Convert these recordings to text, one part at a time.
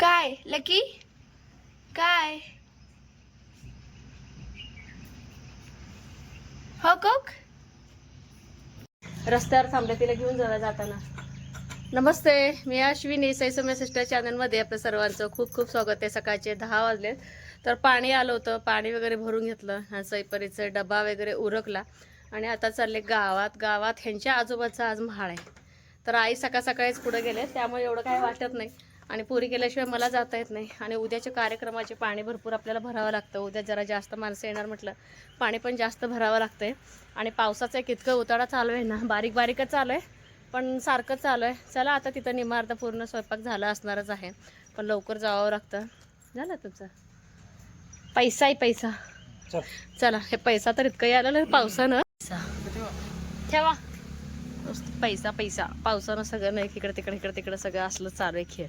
काय? लकी काय? हो कोक रस्त्यावर थांबले तिला घेऊन जाऊया जाताना. नमस्ते मी अश्विनी सैसम्य सिस्टर चॅनलमध्ये आपलं सर्वांचं खूप खूप स्वागत आहे. सकाळचे दहा वाजलेत. तर पाणी आलं होतं पाणी वगैरे भरून घेतलं. हा सैपरीचा डबा वगैरे उरकला. आणि आता चालले गावात. गावात ह्यांच्या आजोबाचा आज म्हाळ आहे. तर आई सकाळ सकाळीच पुढे गेले त्यामुळे एवढं काही वाटत नाही. आणि पुरी गेल्याशिवाय मला जाता येत नाही. आणि उद्याच्या कार्यक्रमाचे पाणी भरपूर आपल्याला भरावं लागतं. उद्या जरा जास्त माणसं येणार म्हटलं पाणी पण जास्त भरावं लागतंय. आणि पावसाचा एक इतकं उताळा चालू आहे ना बारीक बारीकच चालू आहे पण सारखं चालू आहे. चला आता तिथं निमार्थ पूर्ण स्वयंपाक झाला असणारच आहे. पण लवकर जावं लागतं. झालं तुमचं? पैसा आहे पैसा. चला. हे पैसा तर इतकं यायला ना पावसानं. ठेवा. पैसा पैसा. पावसानं सगळं नाही इकडे तिकडे इकडे तिकडे सगळं असलं चालू आहे खेळ.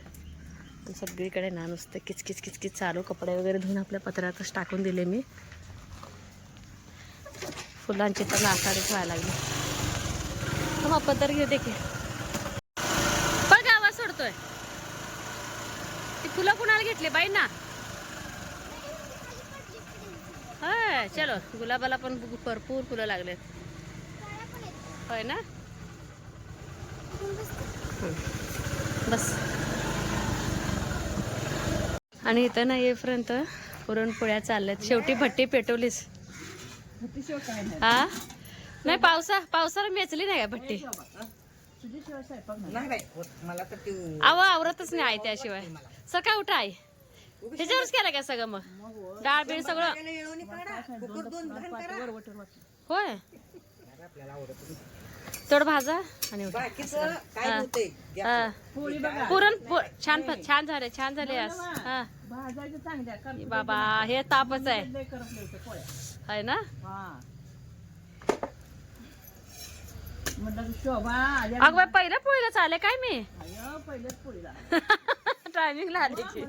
सगळीकडे ना नुसतं किचकिच किचकिच चालू कपडे वगैरे धुवून आपल्या पत्रातच टाकून दिले मी. फुलांची तर नासाडीच व्हायला लागली. मग पत्र घेऊ देखील पण गावात सोडतोय. ती फुलं कुणाला घेतली बाई ना होय चलो गुलाबाला पण भरपूर फुलं लागलेत. होय ना? बस. आणि इथं ना येईपर्यंत पुरणपोळ्या चालल्यात. शेवटी भट्टी पेटवलीस. हा? नाही पावसा पावसाला मेचली नाही का भट्टी? आव आवरतच नाही आई त्याशिवाय. सकाळ उठा आई? ह्याच्यावरच केलं का सगळं मग? डाळ बीळ सगळं. होय. तेवढं भाजा आणि. पुरण छान छान झाले छान झाले आज. हा. बाबा हे तापच आहे. आहे ना? अगं बाई पहिलं पोळीला चाले काय मी? टायमिंगला आले की.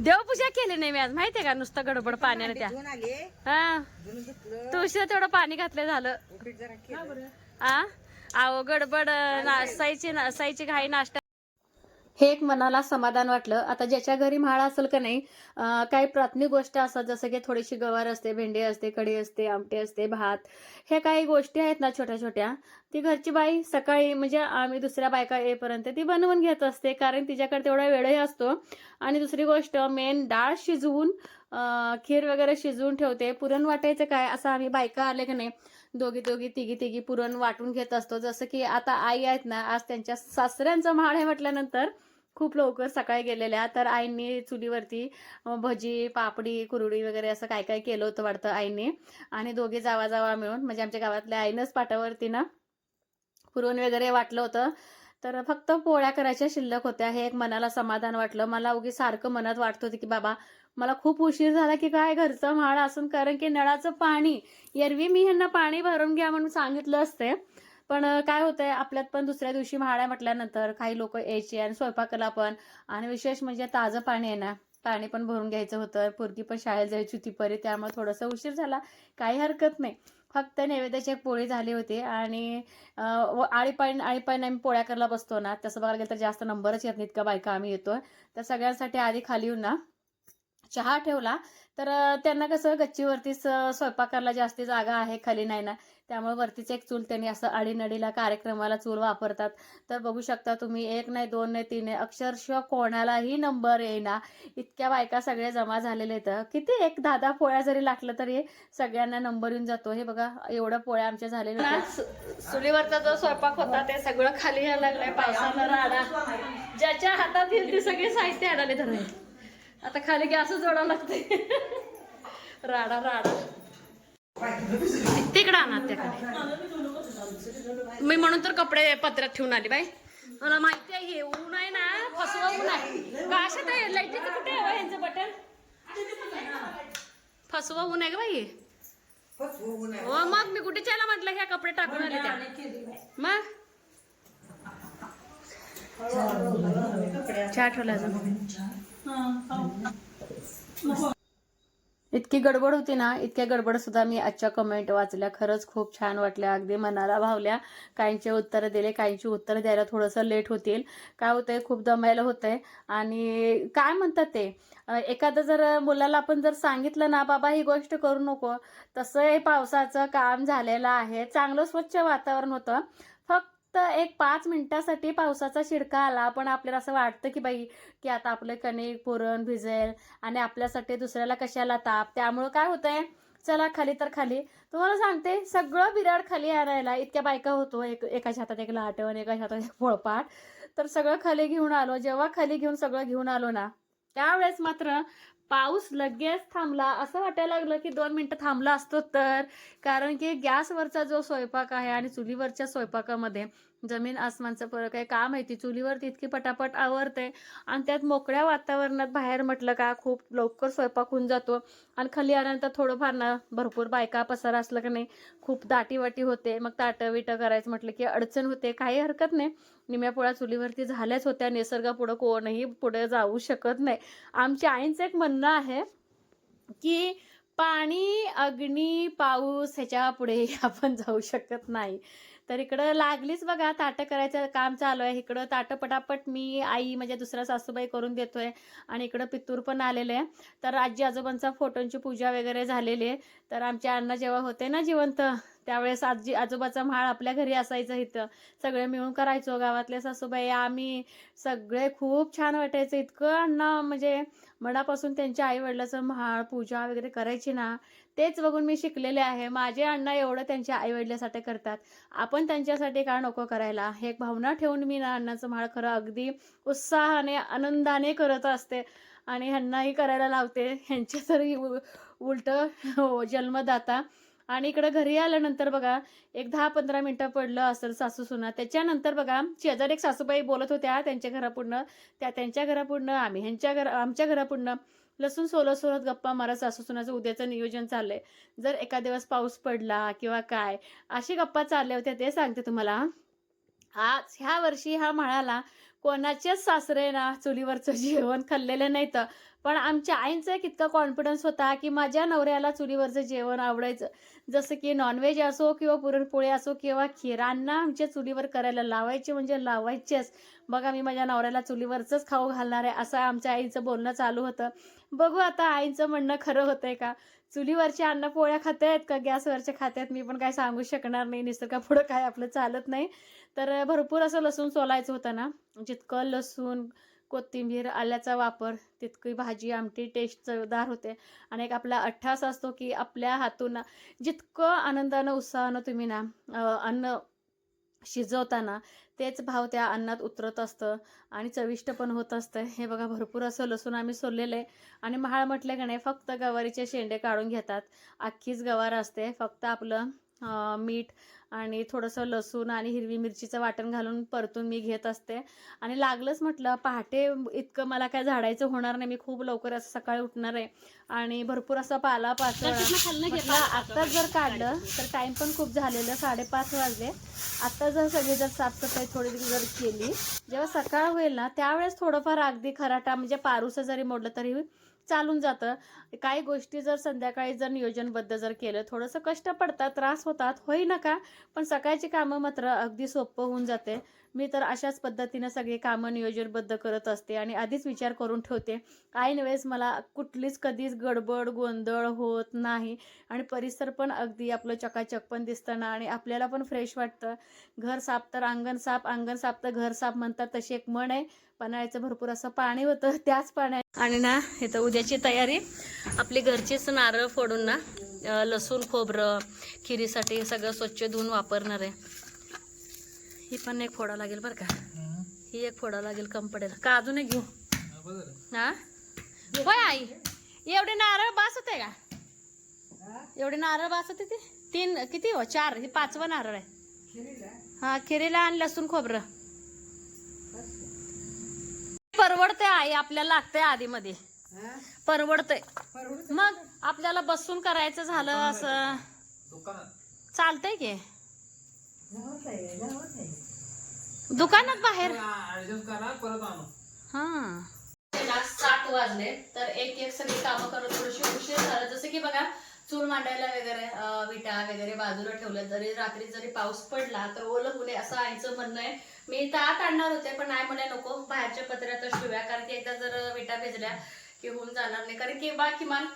देवपूजा केली नाही मी आज. माहितीये का नुसतं गडबड पाण्याने त्या? घेऊन आले. हा. धुवून घेतलं. तुळशीला तेवढं पाणी घातलं झालं. उपीट जरा केलं. आ? अहो गडबड नासायची नासायची घाई नाश्ता हे एक मनाला समाधान वाटलं. आता ज्याच्या घरी म्हाळ असेल का नाही काही प्राथमिक गोष्ट असतात जसं की थोडीशी गवार असते भेंडी असते कढी असते आमटे असते भात ह्या काही गोष्टी आहेत ना छोट्या छोट्या ती घरची बाई सकाळी म्हणजे आम्ही दुसऱ्या बायका येईपर्यंत ती बनवून घेत असते कारण तिच्याकडे तेवढा वेळही असतो. आणि दुसरी गोष्ट मेन डाळ शिजवून खीर वगैरे शिजवून ठेवते. पुरण वाटायचं काय असं आम्ही बायका आले की नाही दोघी दोघी तिघी तिघी पुरण वाटून घेत असतो. जसं की आता आई आहेत ना आज त्यांच्या सासऱ्यांचं म्हाळ आहे म्हटल्यानंतर खूप लवकर सकाळी गेलेल्या तर आईंनी चुलीवरती भजी पापडी कुरडी वगैरे असं काय काय केलं होतं वाटतं आईंनी. आणि दोघे जावा जावा मिळून म्हणजे आमच्या गावातल्या आईनंच पाटावरती ना पुरण वगैरे वाटलं होतं. तर फक्त पोळ्या करायच्या शिल्लक होत्या हे एक मनाला समाधान वाटलं. मला उगी सारखं मनात वाटत होतं की बाबा मला खूप उशीर झाला की काय घरचं म्हाळ असून कारण की नळाचं पाणी एरवी मी ह्यांना पाणी भरून घ्या म्हणून सांगितलं असते. पण काय होतंय आपल्यात पण दुसऱ्या दिवशी म्हाळ्या म्हटल्यानंतर काही लोक यायचे आणि स्वयंपाकाला पण आणि विशेष म्हणजे ताजं पाणी आहे ना पाणी पण भरून घ्यायचं होतं. पोरगी पण शाळेत जायची होती परी त्यामुळे थोडासा उशीर झाला. काही हरकत नाही. फक्त नैवेद्याची एक पोळी झाली होती आणि आळीपाळी आळीपाळी आम्ही पोळ्या करायला बसतो ना तसं बघायला गेलं तर जास्त नंबरच येत नाहीत का बायका आम्ही येतो तर सगळ्यांसाठी आधी खाली येऊन ना चहा ठेवला. तर त्यांना कसं गच्चीवरतीच स्वयंपाक स्वयंपाकाला जास्ती जागा आहे खाली नाही ना. त्यामुळे वरतीच एक चूल त्यांनी असं अडीनडीला कार्यक्रमाला चूल वापरतात. तर बघू शकता तुम्ही एक नाही दोन नाही तीन नाही अक्षरशः कोणालाही नंबर येईना. इतक्या बायका सगळे जमा झालेले आहेत. किती एक दहा दहा पोळ्या जरी लागलं तरी सगळ्यांना नंबर येऊन जातो. हे बघा एवढ्या पोळ्या आमच्या झालेल्या चुलीवरचा जो स्वयंपाक होता ते सगळं खाली यायला लागलंय. पावसानं राडा. ज्याच्या हातात येईल ते सगळे साहित्य आणाले धरले आता खाली गॅस जोडावं लागते राडा राडा. तिकडं आणा त्याकडे मी म्हणून तर कपडे पत्र्यात ठेवून आली बाई. मला माहिती आहे हे ऊन आहे ना फसवा ऊन आहे. का आहे लाईटीचं कुठे आहे हो यांचं बटन? फसवा ऊन आहे का बाई. हो मग मी कुठे चला म्हटलं ह्या कपडे टाकून आले त्या. मग? चहा ठेवला अजून. इतकी गडबड होती ना इतक्या गडबड सुद्धा मी आजच्या कमेंट वाचल्या. खरंच खूप छान वाटल्या. अगदी मनाला भावल्या. काहींचे उत्तर दिले काहींची उत्तर द्यायला थोडंसं लेट होतील. काय होतंय? खूप दमायला होतंय. आणि काय म्हणतात ते? एखादं जर मुलाला आपण जर सांगितलं ना बाबा ही गोष्ट करू नको. तसं हे पावसाचं काम झालेलं आहे. चांगलं स्वच्छ वातावरण होतं. फक्त एक पाच मिनिटासाठी पावसाचा शिडका आला. पण आपल्याला असं वाटतं की बाई की आता आपलं कणिक पुरण भिजेल आणि आपल्यासाठी दुसऱ्याला कशाला ताप? त्यामुळं काय होतंय? चला खाली तर खाली. तुम्हाला सांगते सगळं बिराड खाली आणायला इतक्या बायका होतो. एक एकाच्या हातात एक लाटण एकाच्या हातात एक पोळपाट तर सगळं खाली घेऊन आलो. जेव्हा खाली घेऊन सगळं घेऊन आलो ना त्यावेळेस मात्र पाऊस लगेच थांबला. असं वाटायला लागलं की दोन मिनिटं थांबला असतो तर. कारण की गॅसवरचा जो स्वयंपाक आहे आणि चुलीवरच्या स्वयंपाकामध्ये जमीन आसमानचा फरक आहे. का माहिती? चुलीवरती इतकी पटापट आवरते. आणि त्यात मोकळ्या वातावरणात बाहेर म्हटलं का खूप लवकर स्वयंपाक होऊन जातो. आणि खाली आल्यानंतर थोडंफार ना भरपूर बायका पसारा असलं की नाही खूप दाटीवाटी होते. मग ताटं विटं करायचं म्हटलं की अडचण होते. काही हरकत नाही. निम्या पोळ्या चुलीवरती झाल्याच होत्या. निसर्गापुढं कोणही पुढे जाऊ शकत नाही. आमच्या आईंचं एक म्हणणं आहे की पाणी अग्नी पाऊस ह्याच्या पुढे आपण जाऊ शकत नाही. तर इकडं लागलीच बघा ताटं करायचं काम चालू आहे. इकडं ताटं पटापट मी आई म्हणजे दुसऱ्या सासूबाई करून देतोय आणि इकडं पितूर पण आलेले आहे. तर आजी आजोबांचा फोटोंची पूजा वगैरे झालेली आहे. तर आमच्या अण्णा जेव्हा होते ना जिवंत त्यावेळेस आजी आजोबाचा म्हाळ आपल्या घरी असायचं इथं. सगळे मिळून करायचो गावातले सासूबाई आम्ही सगळे खूप छान वाटायचं. इतकं अण्णा म्हणजे मनापासून त्यांच्या आई वडिलाचं म्हाळ पूजा वगैरे करायची ना तेच बघून मी शिकलेले आहे. माझे अण्णा एवढं त्यांच्या आई वडिलासाठी करतात. आपण त्यांच्यासाठी का नको करायला? हे एक भावना ठेवून मी ना अण्णाचं म्हाळ खरं अगदी उत्साहाने आनंदाने करत असते. आणि ह्यांनाही करायला लावते. ह्यांचे तरी उलट हो जन्मदाता. आणि इकडं घरी आल्यानंतर बघा एक दहा पंधरा मिनटं पडलं असेल सासू सुना त्याच्यानंतर बघा शेजारी एक सासूबाई बोलत होत्या त्यांच्या घरापुढनं. त्या त्यांच्या घरापुढनं आम्ही ह्यांच्या घर आमच्या घरापुढनं. लसूण सोलत सोलत गप्पा मारा सासू सुनाचं उद्याचं नियोजन चाललंय. जर एका दिवस पाऊस पडला किंवा काय अशी गप्पा चालल्या होत्या ते सांगते तुम्हाला आज ह्या वर्षी हा म्हणाला कोणाचेच सासरे ना चुलीवरचं जेवण खाल्लेलं नाही तर पण आमच्या आईंचा एक इतका कॉन्फिडन्स होता की माझ्या नवऱ्याला चुलीवरचं जेवण आवडायचं. जसं की नॉनव्हेज असो किंवा पुरणपोळी असो किंवा खिरांना आमच्या चुलीवर करायला लावायचे म्हणजे लावायचेच. बघा मी माझ्या नवऱ्याला चुलीवरचंच खाऊ घालणार आहे असं आमच्या आईचं बोलणं चालू होतं. बघू आता आईचं म्हणणं खरं होतंय का? चुलीवरच्या अन्न पोळ्या आहेत का? गॅसवरच्या खात्यात मी पण काय सांगू शकणार नाही. निसर्गा पुढं काय आपलं चालत नाही. तर भरपूर असं लसूण सोलायचं होतं ना? जितकं लसूण कोथिंबीर आल्याचा वापर तितकी भाजी आमटी टेस्ट चवदार होते. आणि एक आपला अठ्ठास असतो की आपल्या हातून जितकं आनंदानं उत्साहानं तुम्ही ना अन्न शिजवताना तेच भाव त्या अन्नात उतरत असतं आणि चविष्ट पण होत असतं. हे बघा भरपूर असं लसूण आम्ही सोललेलं आहे. आणि महाळ म्हटलं का नाही फक्त गवारीचे शेंडे काढून घेतात. अख्खीच गवार असते. फक्त आपलं मीठ आणि थोडंसं लसूण आणि हिरवी मिरचीचं वाटण घालून परतून मी घेत असते. आणि लागलंच म्हटलं पहाटे इतकं मला काय झाडायचं होणार नाही. मी खूप लवकर असं सकाळी उठणार आहे. आणि भरपूर असा पाला पाचोळा म्हटलं आता जर काढलं तर टाइम पण खूप झालेलं साडेपाच वाजले. आता जर सगळी जर साफसफाई थोडी जर केली जेव्हा सकाळ होईल ना त्यावेळेस थोडंफार अगदी खराटा म्हणजे पारूस जरी मोडलं तरी चालून जातं. काही गोष्टी जर संध्याकाळी जर नियोजनबद्ध जर केलं थोडंसं कष्ट पडतात त्रास होतात होई नका. पण सकाळची कामं मात्र अगदी सोपं होऊन जाते. मी तर अशाच पद्धतीनं सगळी कामं नियोजनबद्ध करत असते आणि आधीच विचार करून ठेवते काही वेळेस मला कुठलीच कधीच गडबड गोंधळ होत नाही. आणि परिसर पण अगदी आपलं चकाचक पण दिसतं ना आणि आपल्याला पण फ्रेश वाटतं. घर साफ तर अंगण साफ अंगण साफ तर घर साफ म्हणतात तशी एक म्हण आहे. पन्हाळ्याचं भरपूर असं पाणी होतं त्याच पाण्यात आणि ना इथं उद्याची तयारी. आपली घरचीच नारळ फोडून ना लसूण खोबरं खिरीसाठी सगळं स्वच्छ धुवून वापरणार आहे. ही पण एक फोडा लागेल बरं का. ही एक फोडा लागेल कम पडेल का अजून एक घेऊ? हा होय आई एवढे नारळ बास होते का? एवढे नारळ बास होते ते? तीन किती हो? चार हे पाचवं नारळ आहे. हा खिरीला आणि लसूण खोबरं. परवडते आई आपल्याला लागतंय आधी मध्ये हा? परवडतंय. परवडत मग आपल्याला बसून करायचं झालं असं. चालतंय की जावंच आहे जावंच आहे दुकानात बाहेर. हा. सात वाजले तर एक एक सगळी कामं करत थोडीशी उशीर झाला. जसं की बघा चूल मांडायला वगैरे विटा वगैरे बाजूला ठेवलं जरी रात्री जरी पाऊस पडला तर ओलं होऊ नये असं आईचं म्हणणं आहे. मी इथं आत आणणार होते पण नाही म्हणे नको बाहेरच्या पत्र्यात शिव्या कारण की एकदा जर विटा भिजल्या की होऊन जाणार नाही. कारण की बा किमान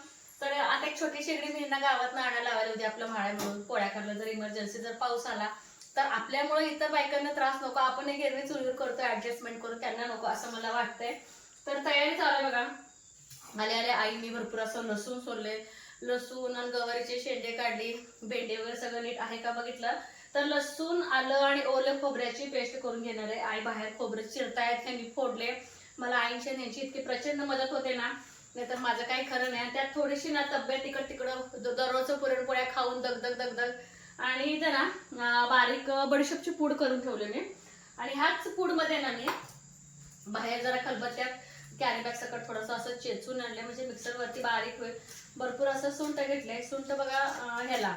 तर आता एक छोटी शेगडी मी गावात आणायला लावायला होती आपलं म्हाळ्या म्हणून. पोळ्या करलं जर इमर्जन्सी जर पाऊस आला तर आपल्यामुळे इतर बायकांना त्रास नको आपण एक एरवी चुलीवर करतो ऍडजस्टमेंट करून त्यांना नको असं मला वाटतंय. तर तयारी चालू बघा. आले आले मी भरपूर असं लसूण सोडले. लसूण आणि गवारीचे शेंडे काढली. भेंडे वगैरे सगळं नीट आहे का बघितलं? तर लसूण आलं आणि ओलं खोबऱ्याची पेस्ट करून घेणार आहे. आई बाहेर खोबरे चिरतायत हे मी फोडले. मला आईंच्या यांची इतकी प्रचंड मदत होते ना. नाहीतर माझं काही खरं नाही. त्यात थोडीशी ना तब्येत तिकड तिकडं दररोज दररोजचं पुरणपोळ्या खाऊन दग दग दग दग. आणि जरा ना बारीक बडीशेपची पूड करून ठेवले मी. आणि ह्याच पूडमध्ये ना मी बाहेर जरा खलबत्त्यात कॅरी बॅग सकट थोडंसं असं चेचून आणलं म्हणजे मिक्सरवरती बारीक होईल. भरपूर असं सुंठ घेतलंय. सुंठ बघा ह्याला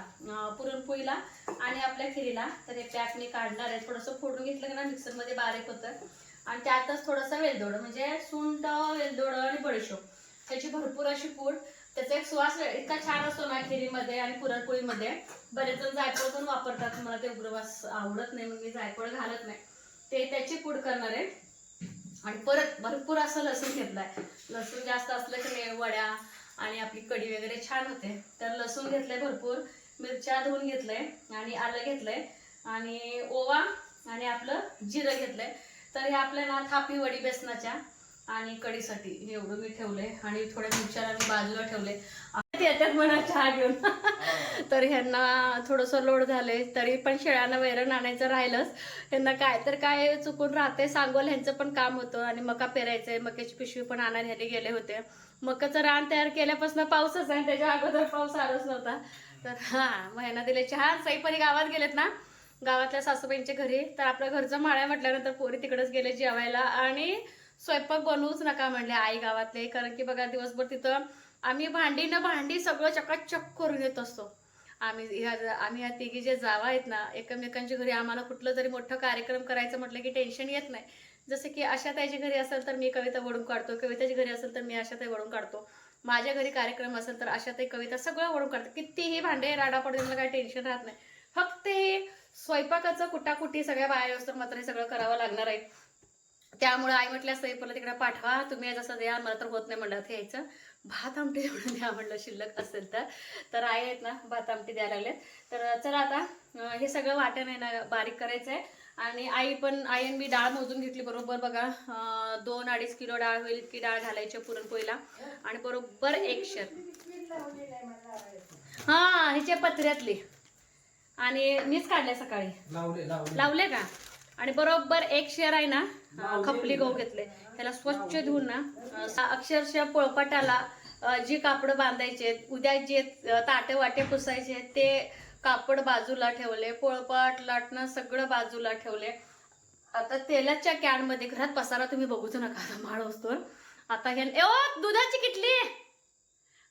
पुरणपोळीला आणि आपल्या खिरीला. तर हे पॅक मी काढणार आहे. थोडंसं फोडून घेतलं की ना मिक्सरमध्ये बारीक होतं. आणि त्यातच थोडंसं वेलदोड म्हणजे सुंठ वेलदोड आणि बडीशोप. त्याची भरपूर अशी पूड. त्याचा एक सुवास इतका छान असतो ना खिरीमध्ये आणि पुरणपोळीमध्ये. बरेच जण जायफळ पण वापरतात. मला ते उग्रवास आवडत नाही मग मी जायफळ घालत नाही. ते त्याची पूड करणार आहे. आणि परत भरपूर असं लसूण घेतलाय. लसूण जास्त असलं की नाही वड्या आणि आपली कढी वगैरे छान होते. तर लसूण घेतलंय भरपूर मिरच्या धुवून घेतलंय आणि आलं घेतलंय. आणि ओवा आणि आपलं जिरं घेतलंय. तर हे आपल्या ना थापी वडी बेसनाच्या आणि कढीसाठी. हे एवढं मी ठेवलंय. आणि थोड्या मिरच्या मी बाजूला ठेवले येतात म्हणा चहा घेऊन. तर ह्यांना थोडंसं लोड झालंय. तरी पण शेळ्यांना वैरण आणायचं राहिलंच. ह्यांना काय तर काय चुकून राहते सांगोल ह्यांचं पण काम होतं. आणि मका पेरायचंय. मक्याची पिशवी पण आणायला ह्याने गेले होते. मकाचं रान तयार केल्यापासून पाऊसच आहे. त्याच्या अगोदर पाऊस आलाच नव्हता. तर हा महिना दिले छान सईपरी गावात गेलेत ना. गावातल्या सासूबाईंच्या घरी. तर आपल्या घरचं माळ्या म्हटल्यानंतर पोरी तिकडेच गेले जेवायला. आणि स्वयंपाक बनवूच नका म्हणले आई गावातले कारण की बघा दिवसभर तिथं आम्ही भांडी न भांडी सगळं चकाचक करून येत असतो. आम्ही ह्या आम्ही ह्या तिघी जे जावा आहेत ना एकमेकांच्या घरी आम्हाला कुठलं जरी मोठं कार्यक्रम करायचं म्हटलं की टेन्शन येत नाही. जसं की आशाताईच्या घरी असेल तर मी कविता वडून काढतो कविताच्या घरी असेल तर मी आशाताई वडून काढतो. माझ्या घरी कार्यक्रम असेल तर अशाताई कविता सगळं वडून काढतो कितीही भांडे राडा पडून मला काही टेन्शन राहत नाही. फक्त हे स्वयंपाकाचं कुटाकुटी सगळ्या बाया मात्र हे सगळं करावं लागणार आहे त्यामुळे आई म्हटल्या स्वयंपाला तिकडे पाठवा तुम्ही जसं द्या मला तर होत नाही म्हणलं. ते यायचं. भात आमटी एवढं द्या म्हणलं शिल्लक असेल तर. तर आई आहेत ना भात आमटी द्यायला लागले तर चला आता हे सगळं वाटण आहे ना बारीक करायचं आहे आणि आई पण आई मी डाळ मोजून घेतली बरोबर बघा. दोन अडीच किलो डाळ होईल इतकी डाळ घालायची पुरणपोळीला. आणि बरोबर एक शेर. हा ह्याच्या पत्र्यातली. आणि मीच काढल्या सकाळी. लावले का? आणि बरोबर एक शेर आहे ना खपली गहू घेतले. त्याला स्वच्छ धुवून ना अक्षरशः पोळपाटाला जी कापड बांधायचे उद्या जे ताटे वाटे पुसायचे ते कापड बाजूला ठेवले पोळपाट लाटणं सगळं बाजूला ठेवले. आता तेलाच्या कॅनमध्ये घरात पसारा तुम्ही बघूच नका माळ वस्तूवर आता हे ओ दुधाची किटली!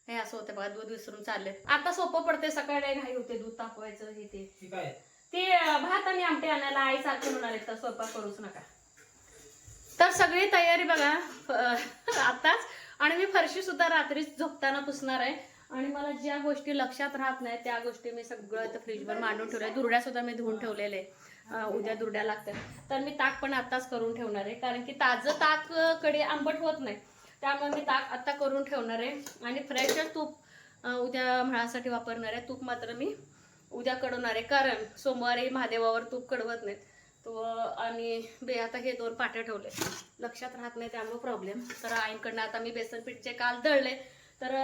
हे असं होतं बघा दूध विसरून चालले आता सोपं पडते सकाळी घाई होते दूध तापवायचं हे ते. भात आणि आमटे आणायला आई सारखे म्हणाले तर स्वयंपाक करूच नका. तर सगळी तयारी बघा. आताच. आणि मी फरशी सुद्धा रात्रीच झोपताना पुसणार आहे. आणि मला ज्या गोष्टी लक्षात राहत नाही त्या गोष्टी मी सगळं फ्रीजवर मांडून ठेवल्या. दुरड्या सुद्धा मी धुवून ठेवलेले उद्या दुरड्या लागतात. तर मी ताक पण आताच करून ठेवणार आहे. कारण की ताजं ताककडे आंबट होत नाही. त्यामुळे मी ताक आता करून ठेवणार आहे. आणि फ्रेशच तूप उद्या म्हणासाठी वापरणार आहे. तूप मात्र मी उद्या कडवणार आहे. कारण सोमवारी महादेवावर तूप कडवत नाहीत. तो आणि बे आता हे दोन पाट्या ठेवले. लक्षात राहत नाही त्यामुळे प्रॉब्लेम तर आईंकडनं आता मी बेसन पीठचे काल दळले. तर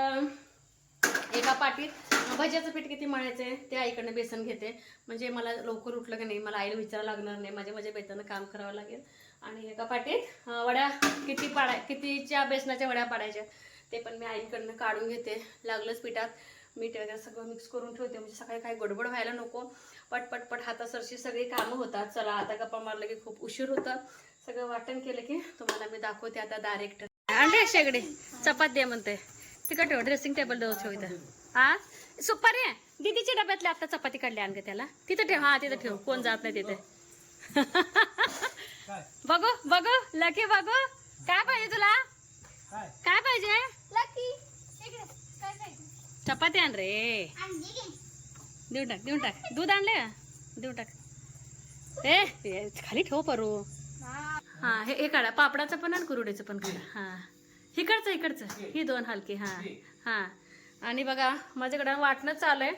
एका पाटीत भज्याचं पीठ किती मळायचं आहे ते आईकडनं बेसन घेते. म्हणजे मला लवकर उठलं की नाही मला आईला विचारावं लागणार नाही. माझ्या माझ्या बेतानं काम करावं लागेल. आणि एका पाटीत वड्या किती पाडाय कितीच्या बेसनाच्या वड्या पाडायच्या ते पण मी आईकडनं काढून घेते. लागलंच पिठात. मीठ वगैरे सगळं मिक्स करून ठेवते. म्हणजे सकाळी काही गडबड व्हायला नको. पट पट पट हातासरशी सगळी कामं होतात. चला आता गप्पा मारलं की खूप उशीर होतं. सगळं वाटण केलं की तुम्हाला मी दाखवते आता डायरेक्ट अंडे शेगडी चपात दे म्हणते तिकडे ठेव ड्रेसिंग टेबल देऊ ठेव इथं. हा? सुपारी आहे. दीदीच्या डब्यातले आता चपाती काढली आणते त्याला. तिथं ठेव हा तिथं ठेव. कोण जात नाही तिथे. बघू बघू. लकी बघू. काय पाहिजे तुला? काय? पाहिजे? चपाती आण रे. देऊ टाक देऊन टाक. दूध आणले देऊ टाक. ए हे खाली ठेव परू. हा हे हे काढा. पापडाचं पण आणि कुरुड्याचं पण काढा. हा. इकडचं इकडचं ही दोन हलकी हा. हा. आणि बघा माझ्याकडं वाटणं चालू आहे.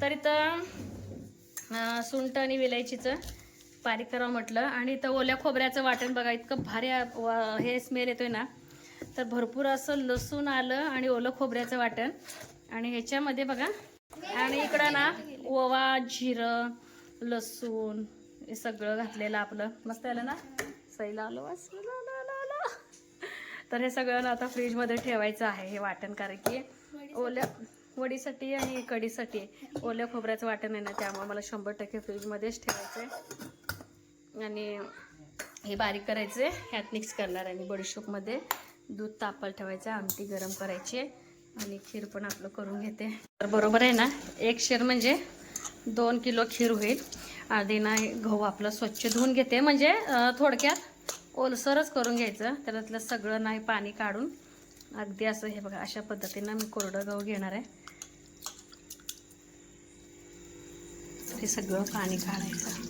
तर इथं सुंठ आणि विलायचीचं बारीक करावं म्हटलं. आणि इथं ओल्या खोबऱ्याचं वाटण बघा इतकं भारी हे स्मेल येतोय ना. तर भरपूर असं लसूण आलं आणि ओलं खोबऱ्याचं वाटण. आणि ह्याच्यामध्ये बघा आणि इकडं ना ओवा जिरं लसूण हे सगळं घातलेलं आपलं. मस्त आलं ना? सैला आलो आलं. तर हे सगळं ना आता फ्रीजमध्ये ठेवायचं आहे हे वाटण कारण की ओल्या वडीसाठी आणि कढीसाठी ओल्या खोबऱ्याचं वाटण आहे ना त्यामुळे मला शंभर टक्के फ्रीजमध्येच ठेवायचं आहे आणि हे बारीक करायचे ह्यात मिक्स करणार आणि बडीशोपमध्ये. दूध तापायला ठेवायचं आमटी गरम करायची आणि खीर पण आपलं करून घेते. तर बरोबर आहे ना एक शेर म्हणजे दोन किलो खीर होईल. आधी ना गहू आपलं स्वच्छ धुवून घेते. म्हणजे थोडक्यात ओलसरच करून घ्यायचं. त्याच्यातलं सगळं नाही पाणी काढून अगदी असं हे बघा अशा पद्धतीनं मी कोरडं गहू घेणार आहे. हे सगळं पाणी काढायचं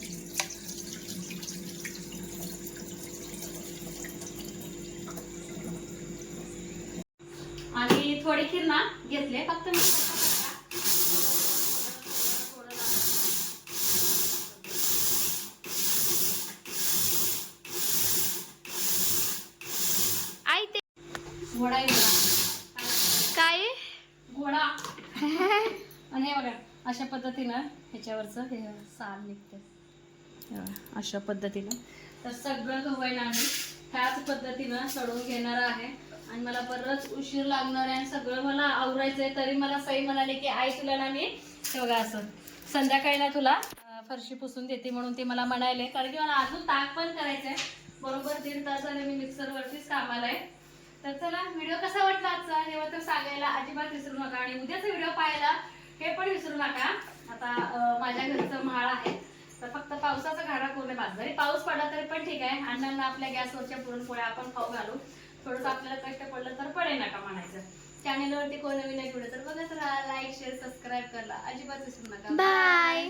आणि थोडी खीर ना घेतले फक्त मी आई ते घोडा. काय? घोडा. आणि बघा अशा पद्धतीनं ह्याच्यावरचं हे साल निघतं अशा पद्धतीनं. तर सगळं गहू आहे ना आम्ही ह्याच पद्धतीनं सडवून घेणार आहे. आणि मला बरंच उशीर लागणार आहे आणि सगळं मला आवरायचंय तरी मला सई म्हणाले की आई तुला ना मी बघा असं. संध्याकाळी ना तुला फरशी पुसून देते म्हणून ते मला म्हणायले कारण की मला अजून ताक पण करायचंय. बरोबर दीड तास मी मिक्सरवरतीच कामाला आहे. तर चला व्हिडिओ कसा वाटला आजचा? हे मात्र सांगायला अजिबात विसरू नका. आणि उद्याचा व्हिडिओ पाहायला हे पण विसरू नका. आता माझ्या घरचं म्हाळ आहे. तर फक्त पावसाचा घाडा पूर्ण बाद जरी पाऊस पडला तरी पण ठीक आहे. अण्णांना आपल्या गॅसवरच्या पुरणपोळ्या आपण खाऊ घालू. थोडस आपल्याला कष्ट पडलं तर पडे नका म्हणायचं. चॅनेलवरती कोण नवीन आहे तर बघत राहा लाईक शेअर सबस्क्राईब करा. अजिबात विसरू नका. बाय